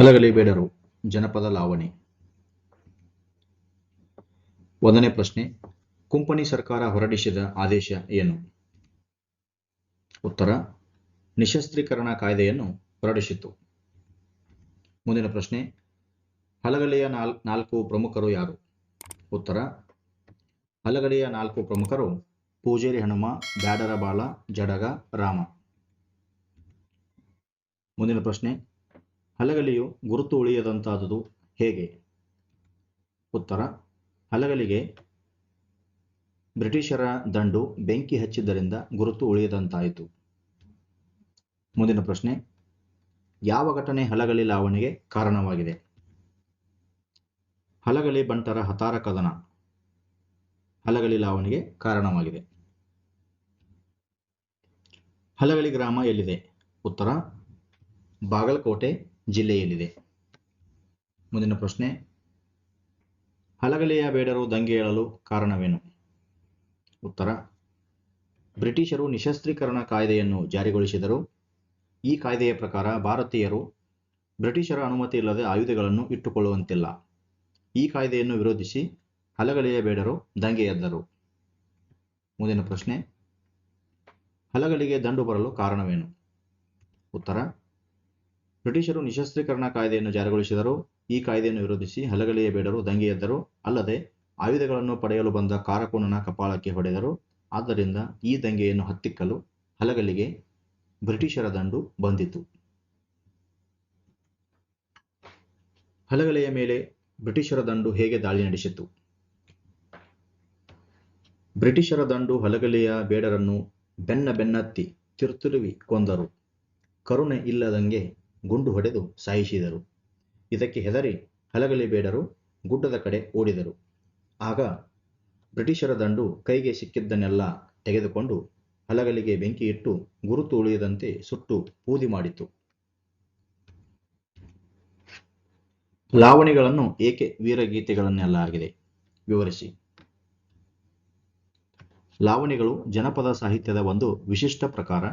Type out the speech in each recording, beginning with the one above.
ಹಲಗಲಿ ಬೇಡರು ಜನಪದ ಲಾವಣಿ. ಒಂದನೇ ಪ್ರಶ್ನೆ ಕುಂಪಣಿ ಸರ್ಕಾರ ಹೊರಡಿಸಿದ ಆದೇಶ ಏನು? ಉತ್ತರ, ನಿಶಸ್ತ್ರೀಕರಣ ಕಾಯ್ದೆಯನ್ನು ಹೊರಡಿಸಿತು ಮುಂದಿನ ಪ್ರಶ್ನೆ, ಹಲಗಲಿಯ ನಾಲ್, ನಾಲ್ಕು ಪ್ರಮುಖರು ಯಾರು? ಉತ್ತರ, ಹಲಗಲಿಯ ನಾಲ್ಕು ಪ್ರಮುಖರು ಪೂಜೇರಿ ಹನುಮ ಬ್ಯಾಡರ ಬಾಳ ಜಡಗ, ರಾಮ. ಮುಂದಿನ ಪ್ರಶ್ನೆ ಹಲಗಲಿಯು ಗುರುತು ಉಳಿಯದಂತಾದುದು ಹೇಗೆ? ಉತ್ತರ, ಹಲಗಲಿಗೆ ಬ್ರಿಟಿಷರ ದಂಡು ಬೆಂಕಿ ಹಚ್ಚಿದ್ದರಿಂದ ಗುರುತು ಉಳಿಯದಂತಾಯಿತು. ಮುಂದಿನ ಪ್ರಶ್ನೆ, ಯಾವ ಘಟನೆ ಹಲಗಲಿ ಲಾವಣಿಗೆ ಕಾರಣವಾಗಿದೆ? ಹಲಗಲಿ ಬಂಟರ ಹತಾರ ಕದನ ಹಲಗಲಿ ಲಾವಣಿಗೆ ಕಾರಣವಾಗಿದೆ. ಹಲಗಲಿ ಗ್ರಾಮ ಎಲ್ಲಿದೆ? ಉತ್ತರ, ಬಾಗಲಕೋಟೆ ಜಿಲ್ಲೆಯಲ್ಲಿದೆ. ಮುಂದಿನ ಪ್ರಶ್ನೆ. ಹಲಗಲಿಯ ಬೇಡರು ದಂಗೆ ಏಳಲು ಕಾರಣವೇನು? ಉತ್ತರ. ಬ್ರಿಟಿಷರು ನಿಶಸ್ತ್ರೀಕರಣ ಕಾಯ್ದೆಯನ್ನು ಜಾರಿಗೊಳಿಸಿದರು. ಈ ಕಾಯ್ದೆಯ ಪ್ರಕಾರ ಭಾರತೀಯರು ಬ್ರಿಟಿಷರ ಅನುಮತಿ ಇಲ್ಲದೆ ಆಯುಧಗಳನ್ನು ಇಟ್ಟುಕೊಳ್ಳುವಂತಿಲ್ಲ. ಈ ಕಾಯ್ದೆಯನ್ನು ವಿರೋಧಿಸಿ ಹಲಗಲಿಯ ಬೇಡರು ದಂಗೆ ಎದ್ದರು. ಮುಂದಿನ ಪ್ರಶ್ನೆ. ಹಲಗಲಿಗೆ ದಂಡು ಬರಲು ಕಾರಣವೇನು? ಉತ್ತರ. ಬ್ರಿಟಿಷರು ನಿಶಸ್ತ್ರೀಕರಣ ಕಾಯ್ದೆಯನ್ನು ಜಾರಿಗೊಳಿಸಿದರು. ಈ ಕಾಯ್ದೆಯನ್ನು ವಿರೋಧಿಸಿ ಹಲಗಲಿಯ ಬೇಡರು ದಂಗೆ ಎದ್ದರು. ಅಲ್ಲದೆ ಆಯುಧಗಳನ್ನು ಪಡೆಯಲು ಬಂದ ಕಾರಕೋನನ ಕಪಾಳಕ್ಕೆ ಹೊಡೆದರು. ಆದ್ದರಿಂದ ಈ ದಂಗೆಯನ್ನು ಹತ್ತಿಕ್ಕಲು ಹಲಗಲಿಗೆ ಬ್ರಿಟಿಷರ ದಂಡು ಬಂದಿತು. ಹಲಗಲೆಯ ಮೇಲೆ ಬ್ರಿಟಿಷರ ದಂಡು ಹೇಗೆ ದಾಳಿ ನಡೆಸಿತು ಬ್ರಿಟಿಷರ ದಂಡು ಹಲಗಲೆಯ ಬೇಡರನ್ನು ಬೆನ್ನ ಬೆನ್ನತ್ತಿ ತಿರುತಿರುವಿ ಕೊಂದರು. ಕರುಣೆ ಇಲ್ಲದಂಗೆ ಗುಂಡು ಹೊಡೆದು ಸಾಯಿಸಿದರು. ಇದಕ್ಕೆ ಹೆದರಿ ಹಲಗಲಿ ಬೇಡರು, ಗುಡ್ಡದ ಕಡೆ ಓಡಿದರು. ಆಗ ಬ್ರಿಟಿಷರ ದಂಡು ಕೈಗೆ ಸಿಕ್ಕಿದ್ದನ್ನೆಲ್ಲ ತೆಗೆದುಕೊಂಡು ಹಲಗಲಿಗೆ ಬೆಂಕಿ ಇಟ್ಟು ಗುರುತು ಉಳಿಯದಂತೆ ಸುಟ್ಟು ಪೂದಿ ಮಾಡಿತು. ಲಾವಣಿಗಳನ್ನು ಏಕೆ ವೀರಗೀತೆಗಳನ್ನೆಲ್ಲ ಆಗಿದೆ? ವಿವರಿಸಿ. ಲಾವಣಿಗಳು ಜನಪದ ಸಾಹಿತ್ಯದ ಒಂದು ವಿಶಿಷ್ಟ ಪ್ರಕಾರ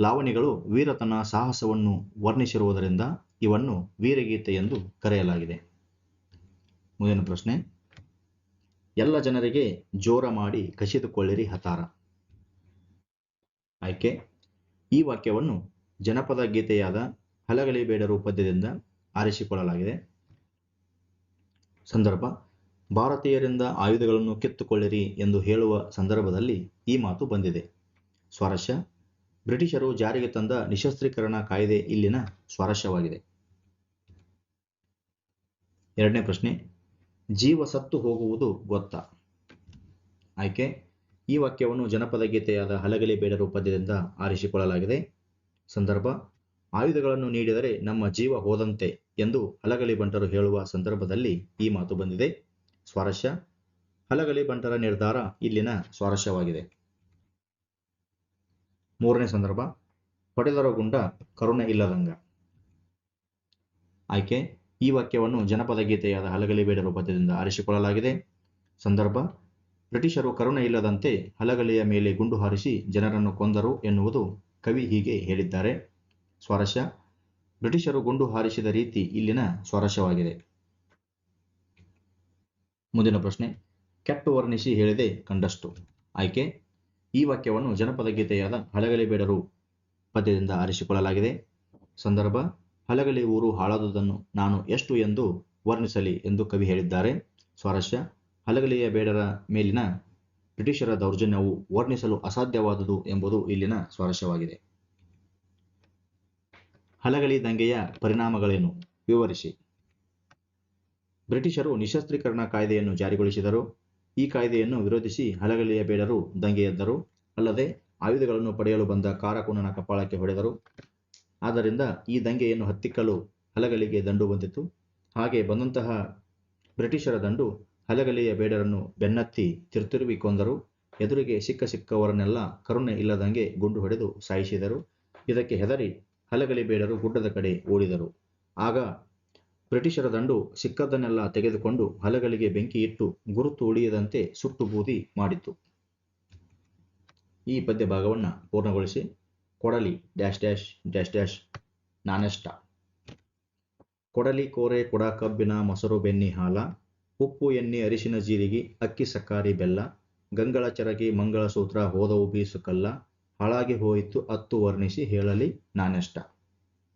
ಲಾವಣಿಗಳು ವೀರತನ ಸಾಹಸವನ್ನು ವರ್ಣಿಸಿರುವುದರಿಂದ ಇವನ್ನು ವೀರಗೀತೆ ಎಂದು ಕರೆಯಲಾಗಿದೆ. ಮುಂದಿನ ಪ್ರಶ್ನೆ. ಎಲ್ಲ ಜನರಿಗೆ ಜೋರ ಮಾಡಿ ಕಸಿದುಕೊಳ್ಳಿರಿ ಹತಾರ. ಆಯ್ಕೆ. ಈ ವಾಕ್ಯವನ್ನು ಜನಪದ ಗೀತೆಯಾದ ಹಲಗಲಿ ಬೇಡರು ಪದ್ಯದಿಂದ ಆರಿಸಿಕೊಳ್ಳಲಾಗಿದೆ. ಸಂದರ್ಭ. ಭಾರತೀಯರಿಂದ ಆಯುಧಗಳನ್ನು ಕಿತ್ತುಕೊಳ್ಳಿರಿ ಎಂದು ಹೇಳುವ ಸಂದರ್ಭದಲ್ಲಿ ಈ ಮಾತು ಬಂದಿದೆ. ಸ್ವಾರಸ್ಯ. ಬ್ರಿಟಿಷರು ಜಾರಿಗೆ ತಂದ ನಿಶಸ್ತ್ರೀಕರಣ ಕಾಯ್ದೆ ಇಲ್ಲಿನ ಸ್ವಾರಸ್ಯವಾಗಿದೆ. ಎರಡನೇ ಪ್ರಶ್ನೆ, ಜೀವ ಸತ್ತು ಹೋಗುವುದು ಗೊತ್ತ? ಆಯ್ಕೆ, ಈ ವಾಕ್ಯವನ್ನು ಜನಪದ ಗೀತೆಯಾದ ಹಲಗಲಿ ಬೇಡರು ಪದ್ಯದಿಂದ ಆರಿಸಿಕೊಳ್ಳಲಾಗಿದೆ. ಸಂದರ್ಭ, ಆಯುಧಗಳನ್ನು ನೀಡಿದರೆ ನಮ್ಮ ಜೀವ ಹೋದಂತೆ ಎಂದು ಹಲಗಲಿ ಬಂಟರು ಹೇಳುವ ಸಂದರ್ಭದಲ್ಲಿ ಈ ಮಾತು ಬಂದಿದೆ. ಸ್ವಾರಸ್ಯ, ಹಲಗಲಿ ಬಂಟರ ನಿರ್ಧಾರ ಇಲ್ಲಿನ ಸ್ವಾರಸ್ಯವಾಗಿದೆ. ಮೂರನೇ ಸಂದರ್ಭ ಗುಂಡ ಕರುಣೆ ಇಲ್ಲದಂಗ. ಆಯ್ಕೆ, ಈ ವಾಕ್ಯವನ್ನು ಜನಪದ ಗೀತೆಯಾದ ಹಲಗಲಿ ಬೇಡರ ಪದ್ಯದಿಂದ ಆರಿಸಿಕೊಳ್ಳಲಾಗಿದೆ. ಸಂದರ್ಭ, ಬ್ರಿಟಿಷರು ಕರುಣೆ ಇಲ್ಲದಂತೆ ಹಲಗಲಿಯ ಮೇಲೆ ಗುಂಡು ಹಾರಿಸಿ ಜನರನ್ನು ಕೊಂದರು ಎನ್ನುವುದು ಕವಿ ಹೀಗೆ ಹೇಳಿದ್ದಾರೆ. ಸ್ವಾರಸ್ಯ ಬ್ರಿಟಿಷರು ಗುಂಡು ಹಾರಿಸಿದ ರೀತಿ ಇಲ್ಲಿನ ಸ್ವಾರಸ್ಯವಾಗಿದೆ ಮುಂದಿನ ಪ್ರಶ್ನೆ, ಕೆಟ್ಟು ವರ್ಣಿಸಿ ಹೇಳಿದೆ ಕಂಡಷ್ಟು. ಆಯ್ಕೆ ಈ ವಾಕ್ಯವನ್ನು ಜನಪದ ಗೀತೆಯಾದ ಹಳಗಲಿ ಬೇಡರು ಪದ್ಯದಿಂದ ಆರಿಸಿಕೊಳ್ಳಲಾಗಿದೆ. ಸಂದರ್ಭ ಹಲಗಲಿ ಊರು ಹಾಳಾದುದನ್ನು ನಾನು ಎಷ್ಟು ಎಂದು ವರ್ಣಿಸಲಿ ಎಂದು ಕವಿ ಹೇಳಿದ್ದಾರೆ. ಸ್ವಾರಸ್ಯ ಹಲಗಲಿಯ ಬೇಡರ ಮೇಲಿನ ಬ್ರಿಟಿಷರ ದೌರ್ಜನ್ಯವು ವರ್ಣಿಸಲು ಅಸಾಧ್ಯವಾದುದು ಎಂಬುದು ಇಲ್ಲಿನ ಸ್ವಾರಸ್ಯವಾಗಿದೆ. ಹಲಗಲಿ ದಂಗೆಯ ಪರಿಣಾಮಗಳೇನು? ವಿವರಿಸಿ. ಬ್ರಿಟಿಷರು ನಿಶಸ್ತ್ರೀಕರಣ ಕಾಯ್ದೆಯನ್ನು ಜಾರಿಗೊಳಿಸಿದರು. ಈ ಕಾಯ್ದೆಯನ್ನು ವಿರೋಧಿಸಿ ಹಲಗಲಿಯ ಬೇಡರು ದಂಗೆ ಎದ್ದರು. ಅಲ್ಲದೆ ಆಯುಧಗಳನ್ನು ಪಡೆಯಲು ಬಂದ ಕಾರಕುನನ ಕಪಾಳಕ್ಕೆ ಹೊಡೆದರು. ಆದ್ದರಿಂದ ಈ ದಂಗೆಯನ್ನು ಹತ್ತಿಕ್ಕಲು ಹಲಗಲಿಗೆ ದಂಡು ಬಂದಿತು ಹಾಗೆ ಬಂದಂತಹ ಬ್ರಿಟಿಷರ ದಂಡು ಹಲಗಲಿಯ ಬೇಡರನ್ನು ಬೆನ್ನತ್ತಿ ತಿರುತಿರುವಿ ಕೊಂದರು. ಎದುರಿಗೆ ಸಿಕ್ಕ ಸಿಕ್ಕವರನ್ನೆಲ್ಲ ಕರುಣೆ ಇಲ್ಲದಂಗೆ ಗುಂಡು ಹೊಡೆದು ಸಾಯಿಸಿದರು. ಇದಕ್ಕೆ ಹೆದರಿ ಹಲಗಲಿ ಬೇಡರು ಗುಡ್ಡದ ಕಡೆ ಓಡಿದರು. ಆಗ ಬ್ರಿಟಿಷರ ದಂಡು ಸಿಕ್ಕದ್ದನ್ನೆಲ್ಲ ತೆಗೆದುಕೊಂಡು ಹಲಗಳಿಗೆ ಬೆಂಕಿ ಇಟ್ಟು ಗುರುತು ಉಳಿಯದಂತೆ ಸುಟ್ಟು ಬೂದಿ ಮಾಡಿತು ಈ ಪದ್ಯ ಭಾಗವನ್ನು ಪೂರ್ಣಗೊಳಿಸಿ. ಕೊಡಲಿ ಡ್ಯಾಶ್ ಡ್ಯಾಶ್ ಡ್ಯಾಶ್ ಡ್ಯಾಶ್ ನಾನೆಷ್ಟ. ಕೊಡಲಿ ಕೋರೆ ಕೊಡ ಕಬ್ಬಿನ ಮೊಸರು ಬೆನ್ನಿ ಹಾಲ. ಉಪ್ಪು ಎಣ್ಣೆ ಅರಿಶಿನ ಜೀರಿಗೆ ಅಕ್ಕಿ ಸಕ್ಕಾರಿ ಬೆಲ್ಲ. ಗಂಗಳ ಚರಗಿ ಮಂಗಳಸೂತ್ರ ಹೋದವು ಬೀಸುಕಲ್ಲ. ಹಾಳಾಗಿ ಹೋಯಿತು ಅತ್ತು ವರ್ಣಿಸಿ ಹೇಳಲಿ ನಾನೆಷ್ಟ.